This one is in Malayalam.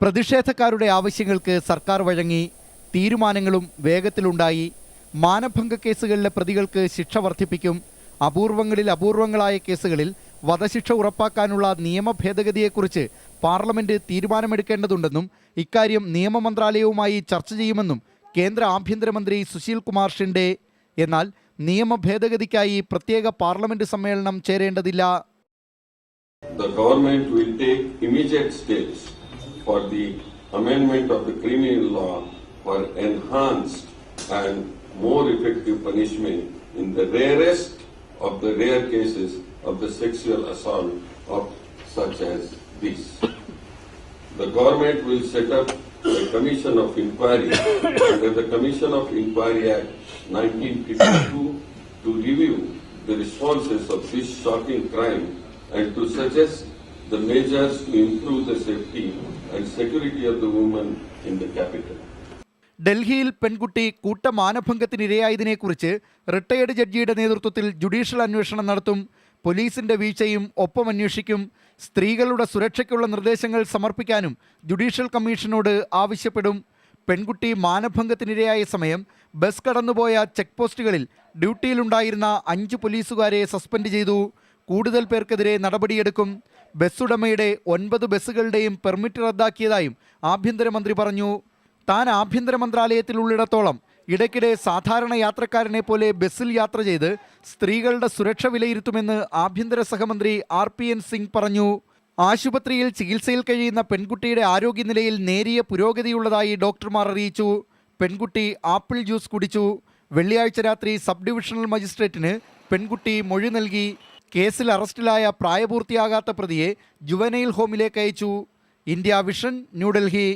പ്രതിഷേധക്കാരുടെ ആവശ്യങ്ങൾക്ക് സർക്കാർ വഴങ്ങി തീരുമാനങ്ങളും വേഗത്തിലുണ്ടായി. മാനഭംഗ കേസുകളിലെ പ്രതികൾക്ക് ശിക്ഷ വർദ്ധിപ്പിക്കും. അപൂർവങ്ങളിൽ അപൂർവങ്ങളായ കേസുകളിൽ വധശിക്ഷ ഉറപ്പാക്കാനുള്ള നിയമ ഭേദഗതിയെക്കുറിച്ച് പാർലമെന്റ് തീരുമാനമെടുക്കേണ്ടതുണ്ടെന്നും ഇക്കാര്യം നിയമ മന്ത്രാലയവുമായി ചർച്ച ചെയ്യുമെന്നും കേന്ദ്ര ആഭ്യന്തരമന്ത്രി സുശീൽ കുമാർ ഷിൻഡെ. എന്നാൽ നിയമ ഭേദഗതിക്കായി പ്രത്യേക പാർലമെന്റ് സമ്മേളനം ചേരേണ്ടതില്ല. The government will take immediate steps for the amendment of the criminal law for enhanced and more effective punishment in the rarest of the rare cases of the sexual assault of such as this. The government will set up a commission of inquiry under the Commission of Inquiry Act 1952 to review the responses of this shocking crime and to suggest the measures to improve the safety and security of the women in the capital. ഡൽഹിയിൽ പെൺകുട്ടി കൂട്ടമാനഭംഗത്തിനിരയായതിനെക്കുറിച്ച് റിട്ടയേർഡ് ജഡ്ജിയുടെ നേതൃത്വത്തിൽ ജുഡീഷ്യൽ അന്വേഷണം നടത്തും പോലീസിന്റെ വീഴ്ചയും ഒപ്പം അന്വേഷിക്കും സ്ത്രീകളുടെ സുരക്ഷയ്ക്കുള്ള നിർദ്ദേശങ്ങൾ സമർപ്പിക്കാനും ജുഡീഷ്യൽ കമ്മീഷനോട് ആവശ്യപ്പെടും പെൺകുട്ടി മാനഭംഗത്തിനിരയായ സമയം ബസ് കടന്നുപോയ ചെക്ക് പോസ്റ്റുകളിൽ ഡ്യൂട്ടിയിലുണ്ടായിരുന്ന അഞ്ച് പോലീസുകാരെ സസ്പെൻഡ് ചെയ്തു കൂടുതൽ പേർക്കെതിരെ നടപടിയെടുക്കും. ബസ്സുടമയുടെ ഒൻപത് ബസ്സുകളുടെയും പെർമിറ്റ് റദ്ദാക്കിയതായും ആഭ്യന്തരമന്ത്രി പറഞ്ഞു. താൻ ആഭ്യന്തര മന്ത്രാലയത്തിലുള്ളിടത്തോളം ഇടയ്ക്കിടെ സാധാരണ യാത്രക്കാരനെ പോലെ ബസ്സിൽ യാത്ര ചെയ്ത് സ്ത്രീകളുടെ സുരക്ഷ വിലയിരുത്തുമെന്ന് ആഭ്യന്തര സഹമന്ത്രി ആർ പി എൻ സിംഗ് പറഞ്ഞു. ആശുപത്രിയിൽ ചികിത്സയിൽ കഴിയുന്ന പെൺകുട്ടിയുടെ ആരോഗ്യനിലയിൽ നേരിയ പുരോഗതിയുള്ളതായി ഡോക്ടർമാർ അറിയിച്ചു. പെൺകുട്ടി ആപ്പിൾ ജ്യൂസ് കുടിച്ചു. വെള്ളിയാഴ്ച രാത്രി സബ് ഡിവിഷണൽ മജിസ്ട്രേറ്റിന് പെൺകുട്ടി മൊഴി നൽകി. കേസിൽ അറസ്റ്റിലായ പ്രായപൂർത്തിയാകാത്ത പ്രതിയെ ജുവനൈൽ ഹോമിലേക്ക് അയച്ചു. India vision New Delhi